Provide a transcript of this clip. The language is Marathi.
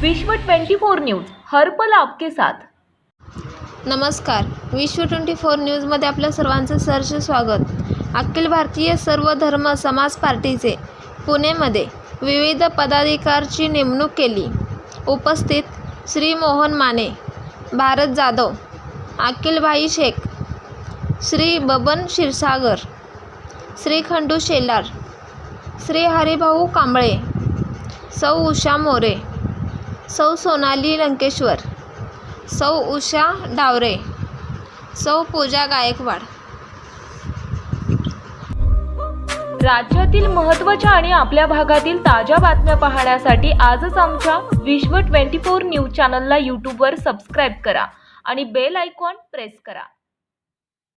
विश्व 24 न्यूज हर पल आपके साथ. नमस्कार. विश्व ट्वेंटी फोर न्यूजमध्ये आपल्या सर्वांचं सहर्ष स्वागत. अखिल भारतीय सर्व धर्म समाज पार्टीचे पुणेमध्ये विविध पदाधिकारची नेमणूक केली. उपस्थित श्री मोहन माने भारत जाधव अखिलभाई शेख श्री बबन क्षीरसागर श्री खंडू शेलार श्री हरिभाऊ कांबळे सौ उषा मोरे सौ सोनाली लंकेश्वर सौ उषा डावरे सौ पूजा गायकवाड. राज्यातील महत्त्वाच्या आणि आपल्या भागातील ताज्या बातम्या पाहण्यासाठी आजच आमच्या विश्व 24 न्यूज चॅनलला यूट्यूबवर सबस्क्राईब करा आणि बेल आयकॉन प्रेस करा.